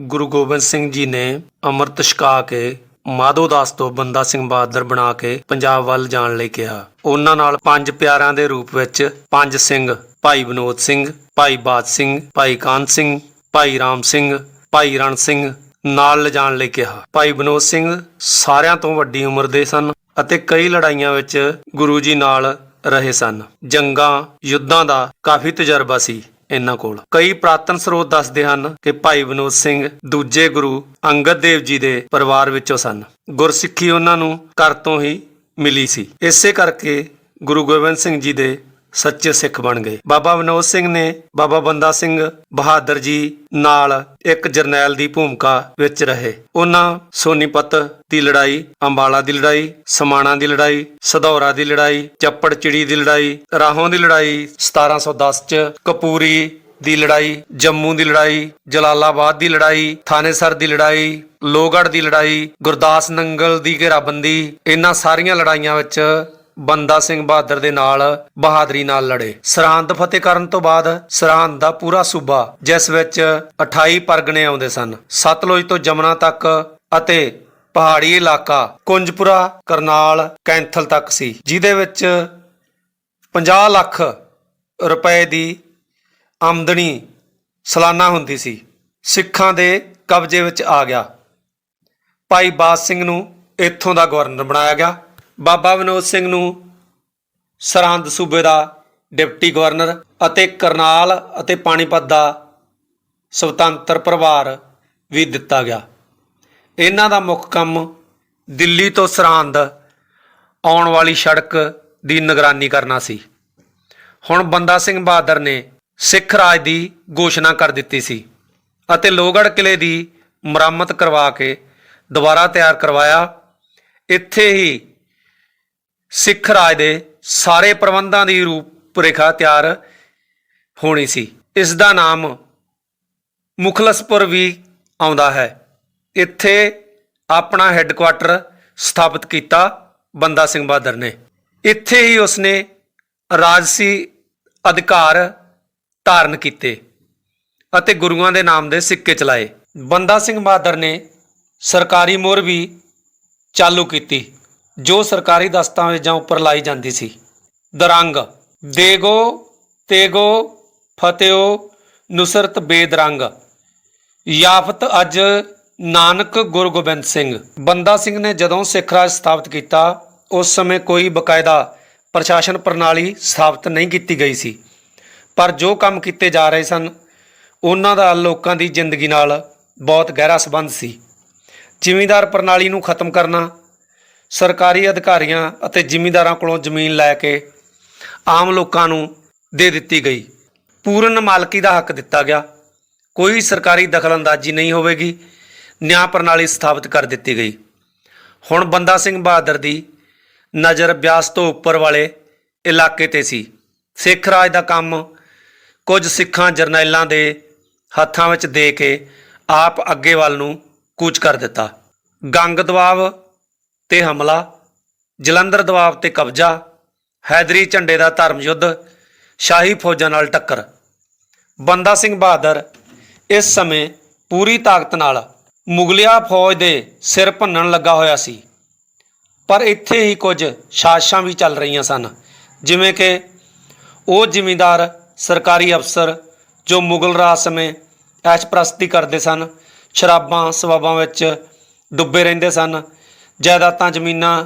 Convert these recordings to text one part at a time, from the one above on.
ਗੁਰੂ ਗੋਬਿੰਦ ਸਿੰਘ ਜੀ ਨੇ ਅੰਮ੍ਰਿਤ ਛਕਾ ਕੇ, ਮਾਧੋ ਦਾਸ ਤੋਂ ਬੰਦਾ ਸਿੰਘ ਬਹਾਦਰ ਬਣਾ ਕੇ ਪੰਜਾਬ ਵੱਲ ਜਾਣ ਲਈ ਕਿਹਾ। ਉਹਨਾਂ ਨਾਲ ਪੰਜ ਪਿਆਰਿਆਂ ਦੇ ਰੂਪ ਵਿੱਚ ਪੰਜ ਸਿੰਘ, ਭਾਈ ਵਿਨੋਦ ਸਿੰਘ, ਭਾਈ ਬਾਦ ਸਿੰਘ, ਭਾਈ ਕਾਨ ਸਿੰਘ, ਭਾਈ ਰਾਮ ਸਿੰਘ, ਭਾਈ ਰਣ ਸਿੰਘ ਨਾਲ ਲਿਜਾਣ ਲਈ ਕਿਹਾ। ਭਾਈ ਵਿਨੋਦ ਸਿੰਘ ਸਾਰਿਆਂ ਤੋਂ ਵੱਡੀ ਉਮਰ ਦੇ ਸਨ ਅਤੇ ਕਈ ਲੜਾਈਆਂ ਵਿੱਚ ਗੁਰੂ ਜੀ ਨਾਲ ਰਹੇ ਸਨ। ਜੰਗਾਂ, ਯੁੱਧਾਂ ਦਾ ਕਾਫੀ ਤਜਰਬਾ ਸੀ। ਇਹਨਾਂ ਕੋਲ। ਕਈ ਪ੍ਰਾਤਨ ਸਰੋਤ ਦੱਸਦੇ ਹਨ ਕਿ ਭਾਈ ਵਿਨੋਦ ਸਿੰਘ ਦੂਜੇ ਗੁਰੂ ਅੰਗਦ ਦੇਵ ਜੀ ਦੇ ਪਰਿਵਾਰ ਵਿੱਚੋਂ ਸਨ। ਗੁਰਸਿੱਖੀ ਉਹਨਾਂ ਨੂੰ ਘਰ ਤੋਂ ਹੀ ਮਿਲੀ ਸੀ। ਇਸੇ ਕਰਕੇ ਗੁਰੂ ਗੋਬਿੰਦ ਸਿੰਘ ਜੀ ਦੇ ਸੱਚੇ ਸਿੱਖ ਬਣ ਗਏ ਬਾਬਾ ਵਿਨੋਦ ਸਿੰਘ ਨੇ ਬਾਬਾ ਬੰਦਾ ਸਿੰਘ ਬਹਾਦਰ ਜੀ ਨਾਲ ਇੱਕ ਜਰਨੈਲ ਦੀ ਭੂਮਿਕਾ ਵਿੱਚ ਰਹੇ ਉਹਨਾਂ ਸੋਨੀਪਤ ਦੀ ਲੜਾਈ ਅੰਬਾਲਾ ਦੀ ਲੜਾਈ ਸਮਾਣਾ ਦੀ ਲੜਾਈ ਸਧੌਰਾ ਦੀ ਲੜਾਈ ਚੱਪੜ ਚਿੜੀ ਦੀ ਲੜਾਈ ਰਾਹੋਂ ਦੀ ਲੜਾਈ 1710 ਚ ਕਪੂਰੀ ਦੀ ਲੜਾਈ ਜੰਮੂ ਦੀ ਲੜਾਈ ਜਲਾਲਾਬਾਦ ਦੀ ਲੜਾਈ ਥਾਨੇਸਰ ਦੀ ਲੜਾਈ ਲੋਹਗੜ੍ਹ ਦੀ ਲੜਾਈ ਗੁਰਦਾਸ ਨੰਗਲ ਦੀ ਘੇਰਾਬੰਦੀ ਇਹਨਾਂ ਸਾਰੀਆਂ ਲੜਾਈਆਂ ਵਿੱਚ ਬੰਦਾ ਸਿੰਘ ਬਹਾਦਰ ਦੇ ਨਾਲ ਬਹਾਦਰੀ ਨਾਲ ਲੜੇ। ਸਰਹੰਦ ਫਤਿਹ ਕਰਨ ਤੋਂ ਬਾਅਦ ਸਰਹੰਦ ਦਾ ਪੂਰਾ ਸੂਬਾ, ਜਿਸ ਵਿੱਚ 28 ਪਰਗਣੇ ਆਉਂਦੇ ਸਨ, ਸਤਲੁਜ ਤੋਂ ਜਮਨਾ ਤੱਕ ਅਤੇ ਪਹਾੜੀ ਇਲਾਕਾ ਕੁੰਜਪੁਰਾ, ਕਰਨਾਲ, ਕੈਂਥਲ ਤੱਕ ਸੀ, ਜਿਹਦੇ ਵਿੱਚ 50 ਲੱਖ ਰੁਪਏ ਦੀ ਆਮਦਨੀ, ਸਾਲਾਨਾ ਹੁੰਦੀ ਸੀ। ਸਿੱਖਾਂ ਦੇ ਕਬਜ਼ੇ ਵਿੱਚ ਆ ਗਿਆ। ਭਾਈ ਬਾਦ ਸਿੰਘ ਨੂੰ ਇੱਥੋਂ ਦਾ ਗਵਰਨਰ ਬਣਾਇਆ ਗਿਆ। ਬਾਬਾ ਵਿਨੋਦ ਸਿੰਘ ਨੂੰ ਸਰਹੰਦ ਸੂਬੇ ਦਾ ਡਿਪਟੀ ਗਵਰਨਰ ਅਤੇ ਕਰਨਾਲ ਅਤੇ ਪਾਣੀਪਤ ਦਾ ਸੁਤੰਤਰ ਪ੍ਰਭਾਰ ਵੀ ਦਿੱਤਾ ਗਿਆ। ਇਹਨਾਂ ਦਾ ਮੁੱਖ ਕੰਮ ਦਿੱਲੀ ਤੋਂ ਸਰਹੰਦ ਆਉਣ ਵਾਲੀ ਸੜਕ ਦੀ ਨਿਗਰਾਨੀ ਕਰਨਾ ਸੀ। ਹੁਣ ਬੰਦਾ ਸਿੰਘ ਬਹਾਦਰ ਨੇ ਸਿੱਖ ਰਾਜ ਦੀ ਘੋਸ਼ਣਾ ਕਰ ਦਿੱਤੀ ਸੀ ਅਤੇ ਲੋਹਗੜ੍ਹ ਕਿਲੇ ਦੀ ਮੁਰੰਮਤ ਕਰਵਾ ਕੇ ਦੁਬਾਰਾ ਤਿਆਰ ਕਰਵਾਇਆ। ਇੱਥੇ ਹੀ ਸਿੱਖ ਰਾਜ ਦੇ ਸਾਰੇ ਪ੍ਰਬੰਧਾਂ ਦੀ ਰੂਪਰੇਖਾ ਤਿਆਰ ਹੋਣੀ ਸੀ। ਇਸ ਦਾ ਨਾਮ ਮੁਖਲਸਪੁਰ ਵੀ ਆਉਂਦਾ ਹੈ। ਇੱਥੇ ਆਪਣਾ ਹੈੱਡਕੁਆਟਰ ਸਥਾਪਿਤ ਕੀਤਾ ਬੰਦਾ ਸਿੰਘ ਬਹਾਦਰ ਨੇ। ਇੱਥੇ ਹੀ ਉਸਨੇ ਰਾਜਸੀ ਅਧਿਕਾਰ ਧਾਰਨ ਕੀਤੇ ਅਤੇ ਗੁਰੂਆਂ ਦੇ ਨਾਮ ਦੇ ਸਿੱਕੇ ਚਲਾਏ। ਬੰਦਾ ਸਿੰਘ ਬਹਾਦਰ ਨੇ ਸਰਕਾਰੀ ਮੋਹਰ ਵੀ ਚਾਲੂ ਕੀਤੀ। ਜੋ ਸਰਕਾਰੀ ਦਸਤਾਵੇਜ਼ਾਂ ਉੱਪਰ ਲਾਈ ਜਾਂਦੀ ਸੀ। ਦਰੰਗ। ਦੇਗੋ, ਤੇਗੋ ਫਤਿਓ ਨੁਸਰਤ ਬੇਦਰੰਗ। ਯਾਫਤ ਅੱਜ ਨਾਨਕ ਗੁਰੂ ਗੋਬਿੰਦ ਸਿੰਘ। ਬੰਦਾ ਸਿੰਘ ਨੇ ਜਦੋਂ ਸਿੱਖ ਰਾਜ ਸਥਾਪਿਤ ਕੀਤਾ, ਉਸ ਸਮੇਂ ਕੋਈ ਬਕਾਇਦਾ ਪ੍ਰਸ਼ਾਸਨ ਪ੍ਰਣਾਲੀ ਸਥਾਪਿਤ ਨਹੀਂ ਕੀਤੀ ਗਈ ਸੀ। ਪਰ ਜੋ ਕੰਮ ਕੀਤੇ ਜਾ ਰਹੇ ਸਨ, ਉਹਨਾਂ ਦਾ ਲੋਕਾਂ ਦੀ ਜ਼ਿੰਦਗੀ ਨਾਲ ਬਹੁਤ ਗਹਿਰਾ ਸੰਬੰਧ ਸੀ। ਜ਼ਿਮੀਂਦਾਰ ਪ੍ਰਣਾਲੀ ਨੂੰ ਖਤਮ ਕਰਨਾ ਸਰਕਾਰੀ ਅਧਿਕਾਰੀਆਂ ਅਤੇ ਜ਼ਿਮੀਂਦਾਰਾਂ ਕੋਲੋਂ ਜ਼ਮੀਨ ਲੈ ਕੇ ਆਮ ਲੋਕਾਂ ਨੂੰ ਦੇ ਦਿੱਤੀ ਗਈ। ਪੂਰਨ ਮਾਲਕੀ ਦਾ ਹੱਕ ਦਿੱਤਾ ਗਿਆ। ਕੋਈ ਸਰਕਾਰੀ ਦਖਲਅੰਦਾਜ਼ੀ ਨਹੀਂ ਹੋਵੇਗੀ। ਨਿਆਂ ਪ੍ਰਣਾਲੀ ਸਥਾਪਿਤ ਕਰ ਦਿੱਤੀ ਗਈ। ਹੁਣ ਬੰਦਾ ਸਿੰਘ ਬਹਾਦਰ ਦੀ ਨਜ਼ਰ ਬਿਆਸ ਤੋਂ ਉੱਪਰ ਵਾਲੇ ਇਲਾਕੇ ਤੇ ਸੀ। ਸਿੱਖ ਰਾਜ ਦਾ ਕੰਮ ਕੁਝ ਸਿੱਖਾਂ ਜਰਨੈਲਾਂ ਦੇ ਹੱਥਾਂ ਵਿੱਚ ਦੇ ਕੇ ਆਪ ਅੱਗੇ ਵੱਲ ਨੂੰ ਕੂਚ ਕਰ ਦਿੱਤਾ। ਗੰਗ ਦਬਾਵ ਤੇ ਹਮਲਾ, ਜਲੰਧਰ ਦਬਾਵ ਤੇ ਕਬਜ਼ਾ, ਹੈਦਰੀ ਝੰਡੇ ਦਾ ਧਰਮ ਯੁੱਧ, ਸ਼ਾਹੀ ਫੌਜਾਂ ਨਾਲ ਟੱਕਰ। ਬੰਦਾ ਸਿੰਘ ਬਹਾਦਰ ਇਸ ਸਮੇਂ ਪੂਰੀ ਤਾਕਤ ਨਾਲ ਮੁਗਲਿਆ ਫੌਜ ਦੇ ਸਿਰ ਭੰਨਣ ਲੱਗਾ ਹੋਇਆ ਸੀ। ਪਰ ਇੱਥੇ ਹੀ ਕੁਝ ਸਾਜ਼ਿਸ਼ਾਂ ਵੀ ਚੱਲ ਰਹੀਆਂ ਸਨ, ਜਿਵੇਂ ਕਿ ਉਹ ਜ਼ਿਮੀਂਦਾਰ, ਸਰਕਾਰੀ ਅਫਸਰ ਜੋ ਮੁਗਲ ਰਾਜ ਸਮੇਂ ਐਸ਼ ਪ੍ਰਸਤੀ ਕਰਦੇ ਸਨ, ਸ਼ਰਾਬਾਂ, ਸਵਾਬਾਂ ਵਿੱਚ ਡੁੱਬੇ ਰਹਿੰਦੇ ਸਨ ਜਾਇਦਾਦਾਂ ਜ਼ਮੀਨਾਂ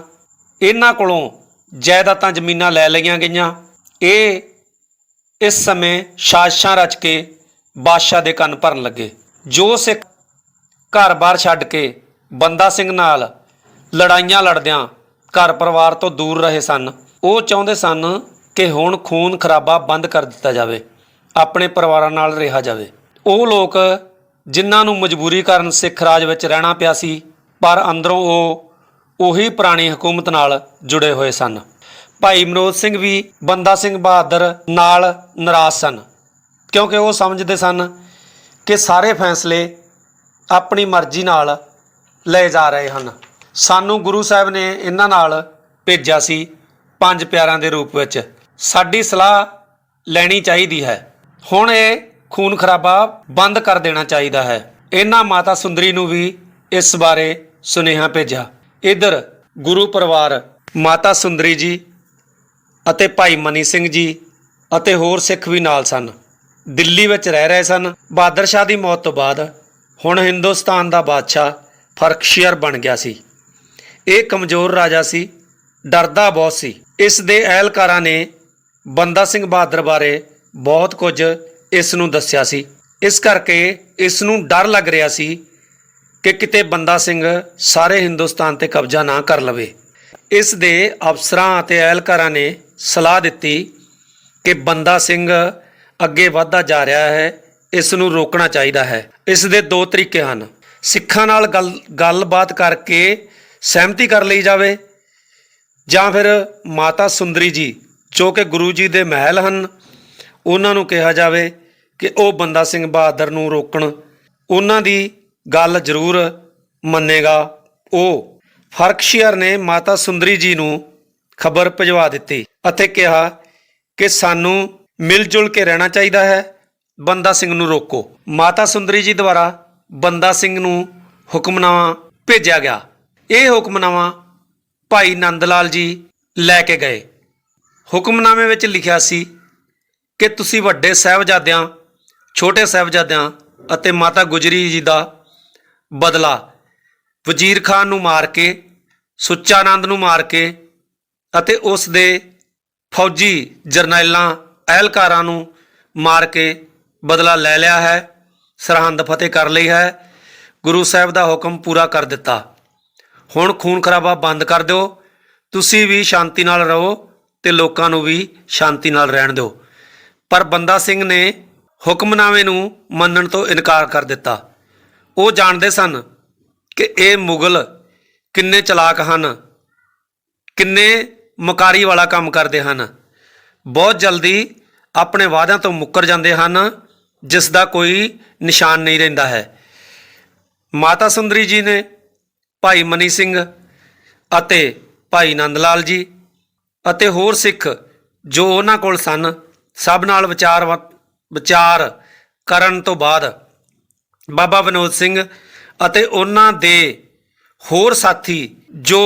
ਇਹਨਾਂ ਕੋਲੋਂ ਜਾਇਦਾਦਾਂ ਜ਼ਮੀਨਾਂ ਲੈ ਲਈਆਂ ਗਈਆਂ। ਇਹ ਇਸ ਸਮੇਂ ਸਾਜ਼ਿਸ਼ਾਂ ਰਚ ਕੇ ਬਾਦਸ਼ਾਹ ਦੇ ਕੰਨ ਭਰਨ ਲੱਗੇ। ਜੋ ਸਿੱਖ ਘਰ-ਬਾਰ ਛੱਡ ਕੇ ਬੰਦਾ ਸਿੰਘ ਨਾਲ ਲੜਾਈਆਂ ਲੜਦਿਆਂ ਘਰ ਪਰਿਵਾਰ ਤੋਂ ਦੂਰ ਰਹੇ ਸਨ, ਉਹ ਚਾਹੁੰਦੇ ਸਨ ਕਿ ਹੁਣ ਖੂਨ ਖਰਾਬਾ ਬੰਦ ਕਰ ਦਿੱਤਾ ਜਾਵੇ, ਆਪਣੇ ਪਰਿਵਾਰਾਂ ਨਾਲ ਰਿਹਾ ਜਾਵੇ। ਉਹ ਲੋਕ ਜਿਨ੍ਹਾਂ ਨੂੰ ਮਜਬੂਰੀ ਕਾਰਨ ਸਿੱਖ ਰਾਜ ਵਿੱਚ ਰਹਿਣਾ ਪਿਆ ਸੀ, ਪਰ ਅੰਦਰੋਂ ਉਹ ਉਹੀ ਪੁਰਾਣੀ ਹਕੂਮਤ ਨਾਲ ਜੁੜੇ ਹੋਏ ਸਨ। ਭਾਈ ਮਨੋਜ ਸਿੰਘ ਵੀ ਬੰਦਾ ਸਿੰਘ ਬਹਾਦਰ ਨਾਲ ਨਾਰਾਜ਼ ਸਨ, ਕਿਉਂਕਿ ਉਹ ਸਮਝਦੇ ਸਨ ਕਿ ਸਾਰੇ ਫੈਸਲੇ ਆਪਣੀ ਮਰਜ਼ੀ ਨਾਲ ਲਏ ਜਾ ਰਹੇ ਹਨ। ਸਾਨੂੰ ਗੁਰੂ ਸਾਹਿਬ ਨੇ ਇਹਨਾਂ ਨਾਲ ਭੇਜਿਆ ਸੀ ਪੰਜ ਪਿਆਰਿਆਂ ਦੇ ਰੂਪ ਵਿੱਚ। ਸਾਡੀ ਸਲਾਹ ਲੈਣੀ ਚਾਹੀਦੀ ਹੈ। ਹੁਣ ਇਹ ਖੂਨ ਖਰਾਬਾ ਬੰਦ ਕਰ ਦੇਣਾ ਚਾਹੀਦਾ ਹੈ। ਇਹਨਾਂ ਮਾਤਾ ਸੁੰਦਰੀ ਨੂੰ ਵੀ ਇਸ ਬਾਰੇ ਸੁਨੇਹਾ ਭੇਜਿਆ। ਇਧਰ ਗੁਰੂ ਪਰਿਵਾਰ ਮਾਤਾ ਸੁੰਦਰੀ ਜੀ ਅਤੇ ਭਾਈ ਮਨੀ ਸਿੰਘ ਜੀ ਅਤੇ ਹੋਰ ਸਿੱਖ ਵੀ ਨਾਲ ਸਨ। ਦਿੱਲੀ ਵਿੱਚ ਰਹਿ ਰਹੇ ਸਨ। ਬਹਾਦਰ ਸ਼ਾਹ ਦੀ ਮੌਤ ਤੋਂ ਬਾਅਦ ਹੁਣ ਹਿੰਦੁਸਤਾਨ ਦਾ ਬਾਦਸ਼ਾਹ ਫਰਕਸ਼ੀਅਰ ਬਣ ਗਿਆ ਸੀ। ਇਹ ਕਮਜ਼ੋਰ ਰਾਜਾ ਸੀ। ਡਰਦਾ ਬਹੁਤ ਸੀ। ਇਸ ਦੇ ਅਹਿਲਕਾਰਾਂ ਨੇ ਬੰਦਾ ਸਿੰਘ ਬਹਾਦਰ ਬਾਰੇ ਬਹੁਤ ਕੁਝ ਇਸ ਨੂੰ ਦੱਸਿਆ ਸੀ। ਇਸ ਕਰਕੇ ਇਸ ਨੂੰ ਡਰ ਲੱਗ ਰਿਹਾ ਸੀ ਕਿ ਕਿਤੇ ਬੰਦਾ ਸਿੰਘ ਸਾਰੇ ਹਿੰਦੁਸਤਾਨ ਤੇ ਕਬਜ਼ਾ ਨਾ ਕਰ ਲਵੇ। ਇਸ ਦੇ ਅਫਸਰਾਂ ਅਤੇ ਅਹਿਲਕਾਰਾਂ ਨੇ ਸਲਾਹ ਦਿੱਤੀ ਕਿ ਬੰਦਾ ਸਿੰਘ ਅੱਗੇ ਵਧਦਾ ਜਾ ਰਿਹਾ ਹੈ, ਇਸ ਨੂੰ ਰੋਕਣਾ ਚਾਹੀਦਾ ਹੈ। ਇਸ ਦੇ ਦੋ ਤਰੀਕੇ ਹਨ। ਸਿੱਖਾਂ ਨਾਲ ਗੱਲ, ਗੱਲਬਾਤ ਕਰਕੇ ਸਹਿਮਤੀ ਕਰ ਲਈ ਜਾਵੇ ਜਾਂ ਫਿਰ ਮਾਤਾ ਸੁੰਦਰੀ ਜੀ, ਜੋ ਕਿ ਗੁਰੂ ਜੀ ਦੇ ਮਹਿਲ ਹਨ, ਉਹਨਾਂ ਨੂੰ ਕਿਹਾ ਜਾਵੇ ਕਿ ਉਹ ਬੰਦਾ ਸਿੰਘ ਬਹਾਦਰ ਨੂੰ ਰੋਕਣ। ਉਹਨਾਂ ਦੀ ਗੱਲ ਜ਼ਰੂਰ ਮੰਨੇਗਾ। ਉਹ ਫਰਕਸ਼ੀਅਰ ਨੇ ਮਾਤਾ ਸੁੰਦਰੀ ਜੀ ਨੂੰ ਖਬਰ ਭਿਜਵਾ ਦਿੱਤੀ ਅਤੇ ਕਿਹਾ ਕਿ ਸਾਨੂੰ ਮਿਲ ਜੁਲ ਕੇ ਰਹਿਣਾ ਚਾਹੀਦਾ ਹੈ। ਬੰਦਾ ਸਿੰਘ ਨੂੰ ਰੋਕੋ। ਮਾਤਾ ਸੁੰਦਰੀ ਜੀ ਦੁਆਰਾ ਬੰਦਾ ਸਿੰਘ ਨੂੰ ਹੁਕਮਨਾਮਾ ਭੇਜਿਆ ਗਿਆ। ਇਹ ਹੁਕਮਨਾਮਾ ਭਾਈ ਨੰਦ ਲਾਲ ਜੀ ਲੈ ਕੇ ਗਏ। ਹੁਕਮਨਾਮੇ ਵਿੱਚ ਲਿਖਿਆ ਸੀ ਕਿ ਤੁਸੀਂ ਵੱਡੇ ਸਾਹਿਬਜ਼ਾਦਿਆਂ, ਛੋਟੇ ਸਾਹਿਬਜ਼ਾਦਿਆਂ ਅਤੇ ਮਾਤਾ ਗੁਜਰੀ ਜੀ ਦਾ ਬਦਲਾ। ਵਜ਼ੀਰ ਖਾਨ ਨੂੰ ਮਾਰ ਕੇ, ਸੁੱਚਾਨੰਦ ਨੂੰ ਮਾਰ ਕੇ ਅਤੇ ਉਸ ਦੇ ਫੌਜੀ ਜਰਨੈਲਾਂ, ਅਹਿਲਕਾਰਾਂ ਨੂੰ ਮਾਰ ਕੇ ਬਦਲਾ ਲੈ ਲਿਆ ਹੈ, ਸਰਹੰਦ ਫਤਿਹ ਕਰ ਲਈ ਹੈ, ਗੁਰੂ ਸਾਹਿਬ ਦਾ ਹੁਕਮ ਪੂਰਾ ਕਰ ਦਿੱਤਾ। ਹੁਣ ਖੂਨ ਖਰਾਬਾ ਬੰਦ ਕਰ ਦਿਓ, ਤੁਸੀਂ ਵੀ ਸ਼ਾਂਤੀ ਨਾਲ ਰਹੋ ਤੇ ਲੋਕਾਂ ਨੂੰ ਵੀ ਸ਼ਾਂਤੀ ਨਾਲ ਰਹਿਣ ਦਿਓ। ਪਰ ਬੰਦਾ ਸਿੰਘ ਨੇ ਹੁਕਮਨਾਮੇ ਨੂੰ ਮੰਨਣ ਤੋਂ ਇਨਕਾਰ ਕਰ ਦਿੱਤਾ। ਉਹ ਜਾਣਦੇ ਸਨ ਕਿ ਇਹ ਮੁਗਲ ਕਿੰਨੇ ਚਲਾਕ ਹਨ, ਕਿੰਨੇ ਮਕਾਰੀ ਵਾਲਾ ਕੰਮ ਕਰਦੇ ਹਨ। ਬਹੁਤ ਜਲਦੀ ਆਪਣੇ ਵਾਅਦਿਆਂ ਤੋਂ ਮੁੱਕਰ ਜਾਂਦੇ ਹਨ ਜਿਸ ਦਾ ਕੋਈ ਨਿਸ਼ਾਨ ਨਹੀਂ ਰਹਿੰਦਾ ਹੈ। ਮਾਤਾ ਸੁੰਦਰੀ ਜੀ ਨੇ ਭਾਈ ਮਨੀ ਸਿੰਘ ਅਤੇ ਭਾਈ ਨੰਦ ਲਾਲ ਜੀ ਅਤੇ ਹੋਰ ਸਿੱਖ ਜੋ ਉਹਨਾਂ ਕੋਲ ਸਨ, ਸਭ ਨਾਲ ਵਿਚਾਰ ਵ- ਵਿਚਾਰ ਕਰਨ ਤੋਂ ਬਾਅਦ ਬਾਬਾ ਵਿਨੋਦ ਸਿੰਘ ਅਤੇ ਉਹਨਾਂ ਦੇ ਹੋਰ ਸਾਥੀ ਜੋ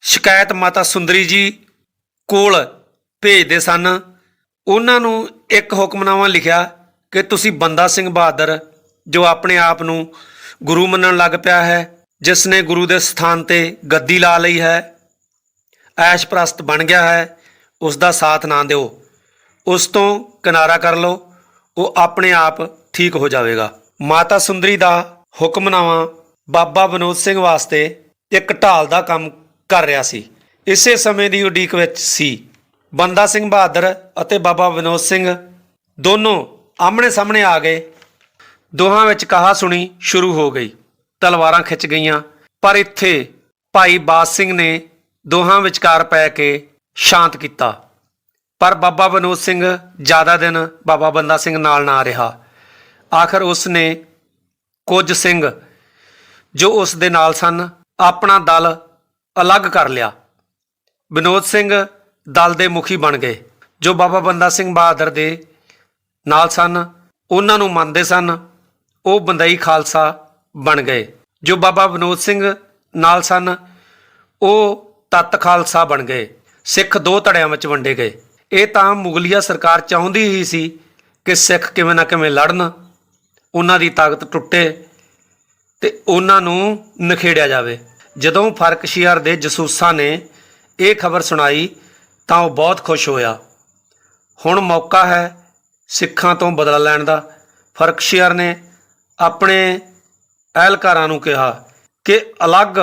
ਸ਼ਿਕਾਇਤ ਮਾਤਾ ਸੁੰਦਰੀ ਜੀ ਕੋਲ ਭੇਜਦੇ ਸਨ, ਉਹਨਾਂ ਨੂੰ ਇੱਕ ਹੁਕਮਨਾਮਾ ਲਿਖਿਆ ਕਿ ਤੁਸੀਂ ਬੰਦਾ ਸਿੰਘ ਬਹਾਦਰ, ਜੋ ਆਪਣੇ ਆਪ ਨੂੰ ਗੁਰੂ ਮੰਨਣ ਲੱਗ ਪਿਆ ਹੈ ਜਿਸ ਨੇ ਗੁਰੂ ਦੇ ਸਥਾਨ ਤੇ ਗੱਦੀ ਲਾ ਲਈ ਹੈ, ਐਸ਼ ਪ੍ਰਸਤ ਬਣ ਗਿਆ ਹੈ ਉਸ ਦਾ ਸਾਥ ਨਾ ਦਿਓ। ਉਸ ਤੋਂ ਕਿਨਾਰਾ ਕਰ ਲਓ, ਉਹ ਆਪਣੇ ਆਪ ਠੀਕ ਹੋ ਜਾਵੇਗਾ। ਮਾਤਾ ਸੁੰਦਰੀ ਦਾ ਹੁਕਮਨਾਮਾ ਬਾਬਾ ਵਿਨੋਦ ਸਿੰਘ ਵਾਸਤੇ ਇੱਕ ਢਾਲ ਦਾ ਕੰਮ ਕਰ ਰਿਹਾ ਸੀ। ਇਸੇ ਸਮੇਂ ਦੀ ਉਡੀਕ ਵਿੱਚ ਸੀ। ਬੰਦਾ ਸਿੰਘ ਬਹਾਦਰ ਅਤੇ ਬਾਬਾ ਵਿਨੋਦ ਸਿੰਘ ਦੋਨੋਂ ਆਮਣੇ ਸਾਹਮਣੇ ਆ ਗਏ। ਦੋਹਾਂ ਵਿੱਚ ਕਹਾ ਸੁਣੀ ਸ਼ੁਰੂ ਹੋ ਗਈ। ਤਲਵਾਰਾਂ ਖਿੱਚ ਗਈਆਂ। ਪਰ ਇੱਥੇ ਭਾਈ ਬਾਸ ਸਿੰਘ ਨੇ ਦੋਹਾਂ ਵਿਚਕਾਰ ਪੈ ਕੇ ਸ਼ਾਂਤ ਕੀਤਾ। ਪਰ ਬਾਬਾ ਵਿਨੋਦ ਸਿੰਘ ਜ਼ਿਆਦਾ ਦਿਨ ਬਾਬਾ ਬੰਦਾ ਸਿੰਘ ਨਾਲ ਨਾ ਰਿਹਾ। ਆਖਰ ਉਸ ਨੇ ਕੁਝ ਸਿੰਘ ਜੋ ਉਸ ਦੇ ਨਾਲ ਸਨ, ਆਪਣਾ ਦਲ ਅਲੱਗ ਕਰ ਲਿਆ। ਵਿਨੋਦ ਸਿੰਘ ਦਲ ਦੇ ਮੁਖੀ ਬਣ ਗਏ, ਜੋ ਬਾਬਾ ਬੰਦਾ ਸਿੰਘ ਬਹਾਦਰ ਦੇ ਨਾਲ ਸਨ, ਉਹਨਾਂ ਨੂੰ ਮੰਨਦੇ ਸਨ, ਉਹ ਬੰਦਈ ਖਾਲਸਾ ਬਣ ਗਏ। ਜੋ ਬਾਬਾ ਵਿਨੋਦ ਸਿੰਘ ਨਾਲ ਸਨ, ਉਹ ਤਤ ਖਾਲਸਾ ਬਣ ਗਏ, ਸਿੱਖ ਦੋ ਧੜਿਆਂ ਵਿੱਚ ਵੰਡੇ ਗਏ। ਇਹ ਤਾਂ ਮੁਗਲੀਆ ਸਰਕਾਰ ਚਾਹੁੰਦੀ ਹੀ ਸੀ ਕਿ ਸਿੱਖ ਕਿਵੇਂ ਨਾ ਕਿਵੇਂ ਲੜਨ ਉਹਨਾਂ ਦੀ ਤਾਕਤ ਟੁੱਟੇ ਤੇ ਉਹਨਾਂ ਨੂੰ ਨਖੇੜਿਆ ਜਾਵੇ। ਜਦੋਂ ਫਰਕਸ਼ੀਅਰ ਦੇ ਜਸੂਸਾਂ ਨੇ ਇਹ ਖਬਰ ਸੁਣਾਈ, ਤਾਂ ਉਹ ਬਹੁਤ ਖੁਸ਼ ਹੋਇਆ। ਹੁਣ ਮੌਕਾ ਹੈ ਸਿੱਖਾਂ ਤੋਂ ਬਦਲਾ ਲੈਣ ਦਾ। ਫਰਕਸ਼ੀਅਰ ਨੇ ਆਪਣੇ ਅਹਿਲਕਾਰਾਂ ਨੂੰ ਕਿਹਾ ਕਿ ਅਲੱਗ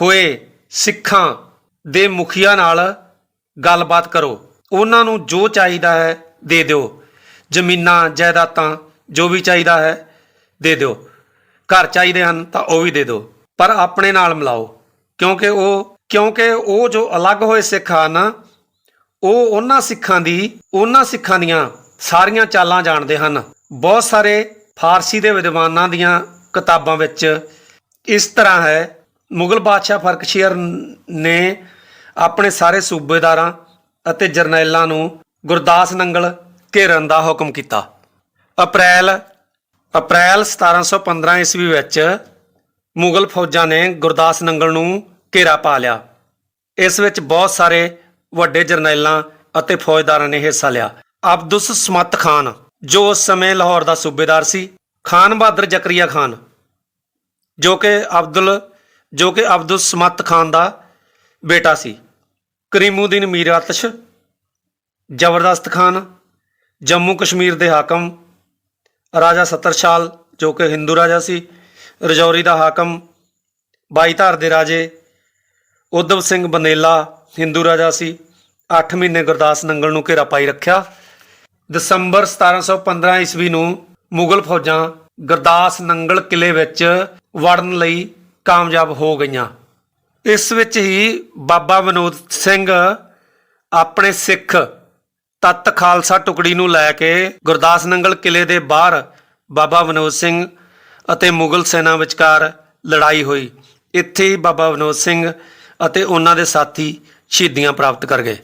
ਹੋਏ ਸਿੱਖਾਂ ਦੇ ਮੁਖੀਆਂ ਨਾਲ ਗੱਲਬਾਤ ਕਰੋ। ਉਹਨਾਂ ਨੂੰ ਜੋ ਚਾਹੀਦਾ ਹੈ ਦੇ ਦਿਓ। ਜ਼ਮੀਨਾਂ, ਜਾਇਦਾਦਾਂ ਜੋ ਵੀ ਚਾਹੀਦਾ ਹੈ, ਦੇ ਦਿਓ। ਘਰ ਚਾਹੀਦੇ ਹਨ ਤਾਂ ਉਹ ਵੀ ਦੇ ਦਿਓ। ਪਰ ਆਪਣੇ ਨਾਲ ਮਿਲਾਓ। ਕਿਉਂਕਿ ਉਹ ਕਿਉਂਕਿ ਉਹ ਜੋ ਅਲੱਗ ਹੋਏ ਸਿੱਖ ਹਨ, ਉਹ ਉਹਨਾਂ ਸਿੱਖਾਂ ਦੀ, ਉਹਨਾਂ ਸਿੱਖਾਂ ਦੀਆਂ ਸਾਰੀਆਂ ਚਾਲਾਂ ਜਾਣਦੇ ਹਨ। ਬਹੁਤ ਸਾਰੇ ਫਾਰਸੀ ਦੇ ਵਿਦਵਾਨਾਂ ਦੀਆਂ ਕਿਤਾਬਾਂ ਵਿੱਚ ਇਸ ਤਰ੍ਹਾਂ ਹੈ। ਮੁਗਲ ਬਾਦਸ਼ਾਹ ਫਰਕਸ਼ੀਅਰ ਨੇ ਆਪਣੇ ਸਾਰੇ ਸੂਬੇਦਾਰਾਂ ਅਤੇ ਜਰਨੈਲਾਂ ਨੂੰ ਗੁਰਦਾਸ ਨੰਗਲ ਘੇਰਨ ਦਾ ਹੁਕਮ ਕੀਤਾ। ਅਪ੍ਰੈਲ ਅਪ੍ਰੈਲ 1715 ਈਸਵੀ ਵਿੱਚ ਮੁਗਲ ਫੌਜਾਂ ਨੇ ਗੁਰਦਾਸ ਨੰਗਲ ਨੂੰ ਘੇਰਾ ਪਾ ਲਿਆ। ਇਸ ਵਿੱਚ ਬਹੁਤ ਸਾਰੇ ਵੱਡੇ ਜਰਨੈਲਾਂ ਅਤੇ ਫੌਜਦਾਰਾਂ ਨੇ ਹਿੱਸਾ ਲਿਆ। ਅਬਦੁਸ ਸਮਤ ਖਾਨ, ਜੋ ਉਸ ਸਮੇਂ ਲਾਹੌਰ ਦਾ ਸੂਬੇਦਾਰ ਸੀ, ਖਾਨ ਬਹਾਦਰ ਜ਼ਕਰੀਆ ਖਾਨ, ਜੋ ਕਿ ਅਬਦੁਲ, ਜੋ ਕਿ ਅਬਦੁਸ ਸਮਤ ਖਾਨ ਦਾ ਬੇਟਾ ਸੀ। ਕਰੀਮੂਦੀਨ ਮੀਰ ਆਤਸ਼ ਜ਼ਬਰਦਸਤ ਖਾਨ, ਜੰਮੂ ਕਸ਼ਮੀਰ ਦੇ ਹਾਕਮ ਰਾਜਾ ਸਤਰਸ਼ਾਲ, ਜੋ ਕਿ ਹਿੰਦੂ ਰਾਜਾ ਸੀ, ਰਜੌਰੀ ਦਾ ਹਾਕਮ, ਬਾਈਧਾਰ ਦੇ ਰਾਜੇ ਉਦਵ ਸਿੰਘ ਬਨੇਲਾ, ਹਿੰਦੂ ਰਾਜਾ ਸੀ 8 ਮਹੀਨੇ ਗੁਰਦਾਸ ਨੰਗਲ ਨੂੰ ਘੇਰਾ ਪਾਈ ਰੱਖਿਆ। ਦਸੰਬਰ 1715 ਈਸਵੀ ਨੂੰ ਮੁਗਲ ਫੌਜਾਂ ਗੁਰਦਾਸ ਨੰਗਲ ਕਿਲੇ ਵਿੱਚ ਵੜਨ ਲਈ ਕਾਮਯਾਬ ਹੋ ਗਈਆਂ। ਇਸ ਵਿੱਚ ਹੀ ਬਾਬਾ ਵਿਨੋਦ ਸਿੰਘ ਆਪਣੇ ਸਿੱਖ ਤਤ ਖਾਲਸਾ ਟੁਕੜੀ ਨੂੰ ਲੈ ਕੇ ਗੁਰਦਾਸ ਨੰਗਲ ਕਿਲੇ ਦੇ ਬਾਹਰ ਬਾਬਾ ਵਿਨੋਦ ਸਿੰਘ ਅਤੇ ਮੁਗਲ ਸੈਨਾ ਵਿਚਕਾਰ ਲੜਾਈ ਹੋਈ। ਇੱਥੇ ਹੀ ਬਾਬਾ ਵਿਨੋਦ ਸਿੰਘ ਅਤੇ ਉਹਨਾਂ ਦੇ ਸਾਥੀ ਸ਼ਹੀਦੀਆਂ ਪ੍ਰਾਪਤ ਕਰ ਗਏ।